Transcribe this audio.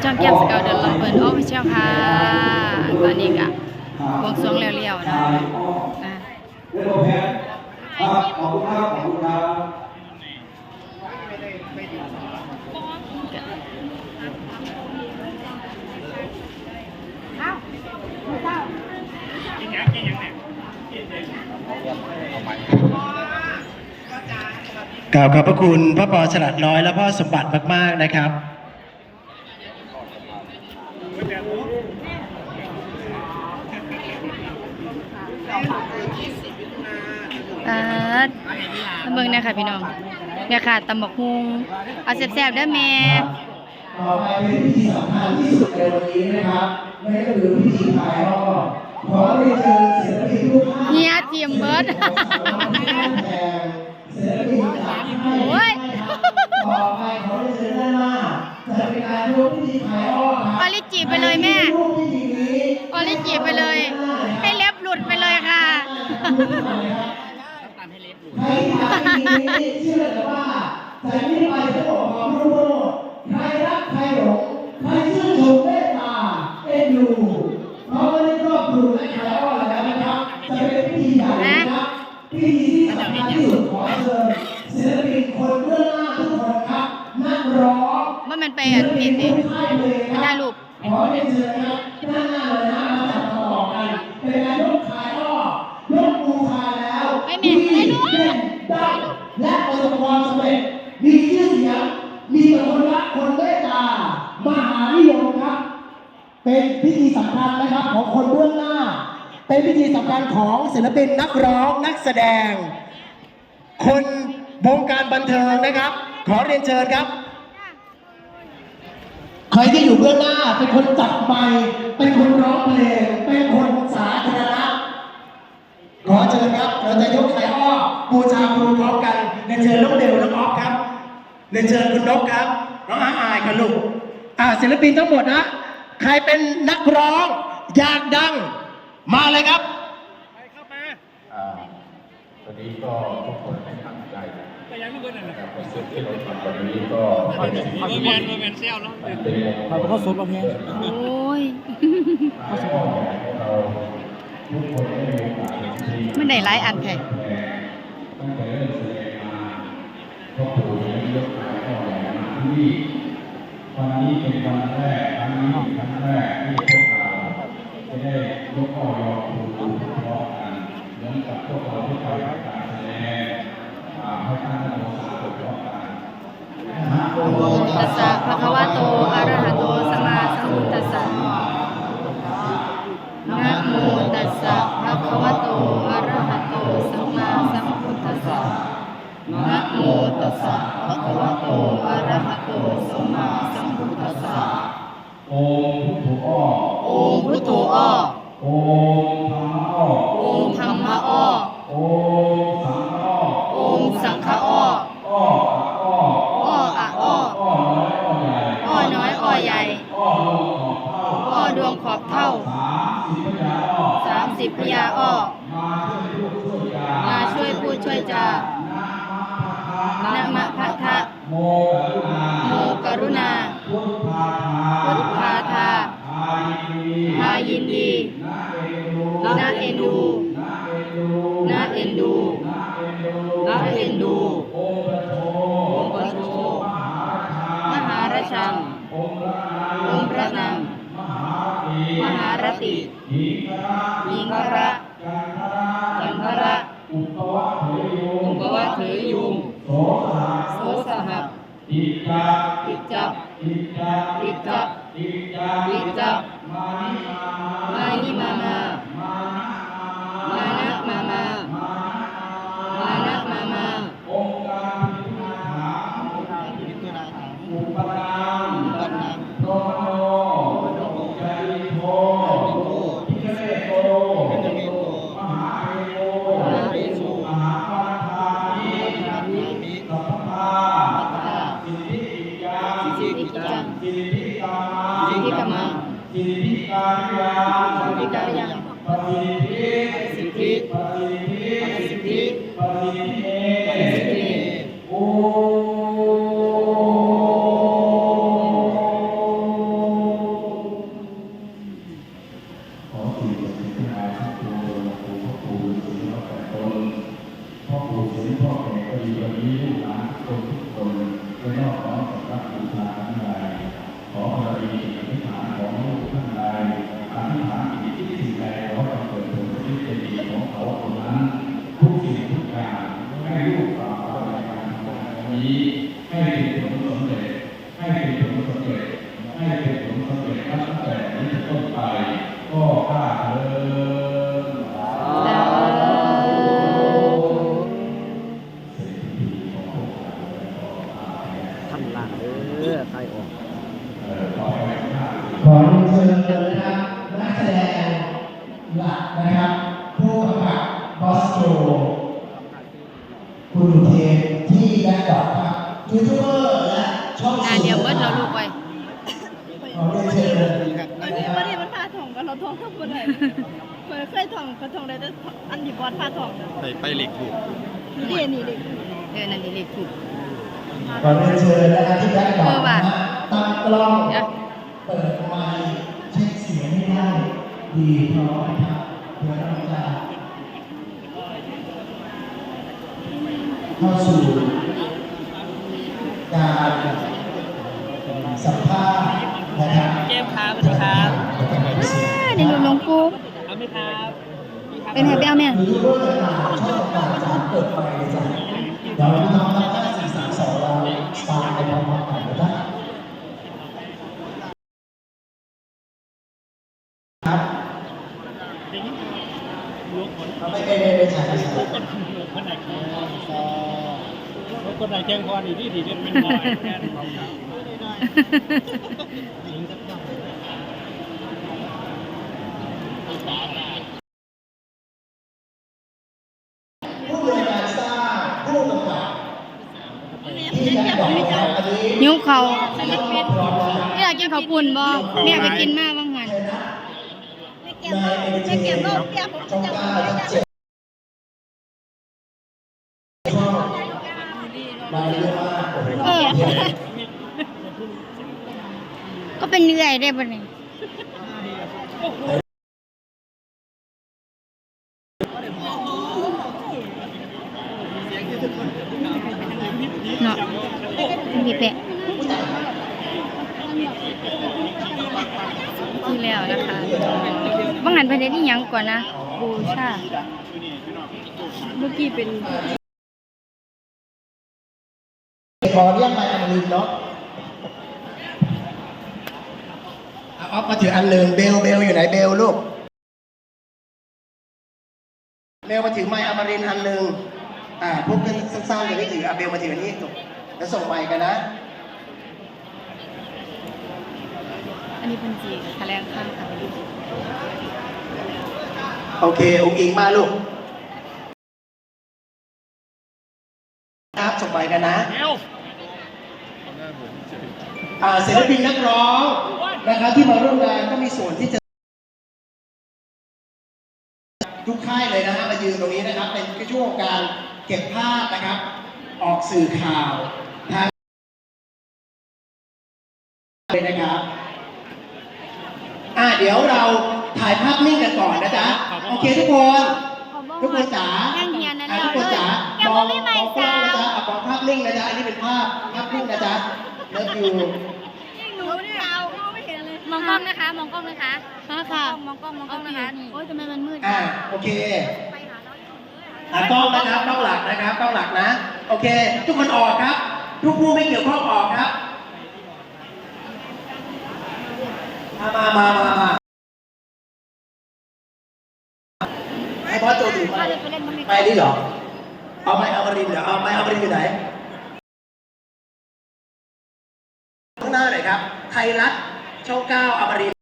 เขาช่องแก้มสเกลเดินลำเปิดออฟฟิเชียลค่ะตอนนี้ก็บวงสรวงเร็วๆนะอะขอบคุณครับขอบคุณครับกล่าวขอบพระคุณพ่อปอฉลัดน้อยและพ่อสมบัติมาก ๆ นะครับ อ่าเบิ่งนะคะพี่น้องแม่ค่ะตำบักฮุงเอาแซ่บๆเด้อแม่ต่อไปเป็นพิธีสำคัญที่สุดในวันนี้นะครับนั่นก็คือพิธีถ่ายรอบขอเรียนเชิญศิลปินทุกท่านเฮียเทียมเบิร์ดศิลปินจากให้โอ้ยต่อไปขอเรียนเชิญด้านหน้าจะเป็นการร่วมพิธีถ่ายรอบคอรัอบลิจีไปเลยแม่ร่วมพิธีนี้ออลิจีไปเลย ให้เล็บหลุดไปเลยค่ะ ใครที่ทำพิธีนี้เชื่อเลยว่าจากนี้ไปจะบอกความรู้โลกใครรักใครหลงใครชื่นชมเมตตาเอ็นดูเพราะว่าได้ครอบครัวและใครอ้อนแล้วนะครับจะเป็นพิธีใหญ่นะครับพิธีที่สำคัญที่สุดขอเชิญศิลปินคนเบื้องหน้าทุกคนครับนักร้องว่ามันไปอันนี้ดิไม่ได้รูปขอเรียนเชิญครับ เป็นพิธีสำคัญนะครับของคนเบื้องหน้า เป็นพิธีสำคัญของศิลปินนักร้องนักแสดง คนวงการบันเทิงนะครับ ขอเรียนเชิญครับใครที่อยู่เบื้องหน้าเป็นคนจับไมเป็นคนร้องเพลงเป็นคนสาธารณะขอเชิญครับเราจะยกไข่อ้อบูชาครูพร้อมกันเรียนเชิญน้องเดวน้องออฟครับเรียนเชิญคุณนกครับน้องอาอายกับลูกอ่าศิลปินทั้งหมดนะ ใครเป็นนักร้องอยากดังมาเลยครับอ่าวันนี้ก็ทุกคนให้ตั้งใจนะครับในสิ่งที่เราทำวันนี้ก็เป็นสิ่งที่เมนเมนเซลเนาะมันเป็นมงคลเขาสดมาแพงโอ้ยเราทุกคนได้มีโอกาสเห็นทีมันได้หลายอันแท้ตั้งแต่เริ่มแสดงมาพ่อปู่ยังยกขายก็ใหญ่มาที่นี่ วันนี้เป็นวันแรกครั้งนี้เป็นครั้งแรกที่พวกเราจะได้ยกอ้อยอครูพร้อมกันเหมือนกับพวกเราที่ไปการแสดงอ่าให้ตั้งโมสามพร้อมกันตัสสะภะคะวะโตอะระหะโตสัมมาสัมพุทธัสสะนะโมตัสสะภะคะวะโตอะระหะโตสัมมาสัมพุทธัสสะนะ โมตัสสะภะคะวะโตอะระหะโตสัมมาสัมพุทธัสสะโอมพุทโธอ้อโอมพุทโธอ้อโอม ยินดีพายินดีนาเอ็นดูน่าเอ็นดูนาเอ็นดูน่าเอ็นดูโอปะโองค์ปโธมหาราชังองค์ระองค์พระนางมหาตีมหารติหิงระหิงระกันทระจันทระอุปวะเถยุอุปวะเถยุงโสสหโสสหัสอิจักอิจับอิจักอิจับ อิจักอิ ป ได้แต่อันที่บอสพาถ่องนะไปไปเหล็กถูกนี่นี่เด็กเออ นั่นนี่เด็กถูก ขอเรียนเชิญนะครับที่ด้านหลังเออว่ะนะตั้งกล้องเดี๋ยว เปิดไมค์เช็คเสียงให้ได้ดีพร้อมนะครับเพื่อเราจะเข้าสู่การสัมภาษณ์นะครับเกมครับสวัสดีครับนี่หนูน้องกูเอาไหมครับ เป็นไงไปเอาแม่หรือว่าจะผ่านชองต่างๆจะเปิดไฟเลยจ้ะเดี๋ยวน้องทำได้สี่สามสองเราสตาร์ทไปพร้อมๆกันนะครับครับไม่ไม่ไม่ใช่ไม่ใช่คนไหนคนไหนแจ้งความดีที่ดีเด่นเป็นหน่อยแค่นี้ครับ ผู้บริหารสร้างผู้กำกับที่จะบอกว่าอันนี้ นิ้ว เขาไม่อยากกินข้าวปุ่นบ่แม่ไปกินมาบางหันนายเอเจช่เก้าทับเจ็ดช่องมาเยอะมากโอ้โหเออ ก็เป็นเหนื่อยได้ปะเนี่ยเนาะพี่เป๊ะ ที่แล้วนะคะบางหันประเด็นที่ยังก่อนนะบูชาเมื่อกี้เป็นขอเรียกนายอมรินทร์เนาะเอาเอามาถืออันหนึ่งเบลเบลอยู่ไหนเบลลูกเบลมาถือไมค์อมรินอันหนึ่งอ่าพวกเพื่อนสั้นๆเลยไม่ถืออะเบลมาถืออันนี้จบแล้วส่งไปกันนะ อั นนี้เป็นจีแถลงข่าวค่ะโอเคองค์อิงมาลูกครับส่งไปกันนะอ่าศิลปินนักร้องนะครับที่มาร่วมงานก็มีส่วนที่จะทุกค่ายเลยนะฮะมายืนตรงนี้นะครับ เป็นช่วงการเก็บภาพนะครับ ออกสื่อข่าวทางเลยนะครับอ่า เดี๋ยวเราถ่ายภาพนิ่งกันก่อนนะจ๊ะ โอเคทุกคน ทุกคนจ๋าแย่งเฮียนนะอะทุกคนจ๋ามองมองกล้องนะจ๊ะอะมองภาพนิ่งนะจ๊ะ อันนี้เป็นภาพภาพนิ่งนะจ๊ะเลิฟยูหนูเนี่ยเอาไม่เห็นเลยมองกล้องนะคะ มองกล้องนะคะค่ะค่ะ มองกล้อง มองกล้องนะคะนี่โอ้ยทำไมมันมืดอ่าโอเคตากล้องนะครับกล้องหลักนะครับกล้องหลักนะ โอเค ทุกคนออกครับ ทุกผู้ไม่เกี่ยวข้องออกครับ มามามามามาให้บอสโจถือไปไปนี่เหรอ เอาไม้เอามารินทร์เหรอเอาไม้เอามารินอยู่ไหนข้างหน้าหน่อยครับ ไทยรัฐช่องเก้าอมริน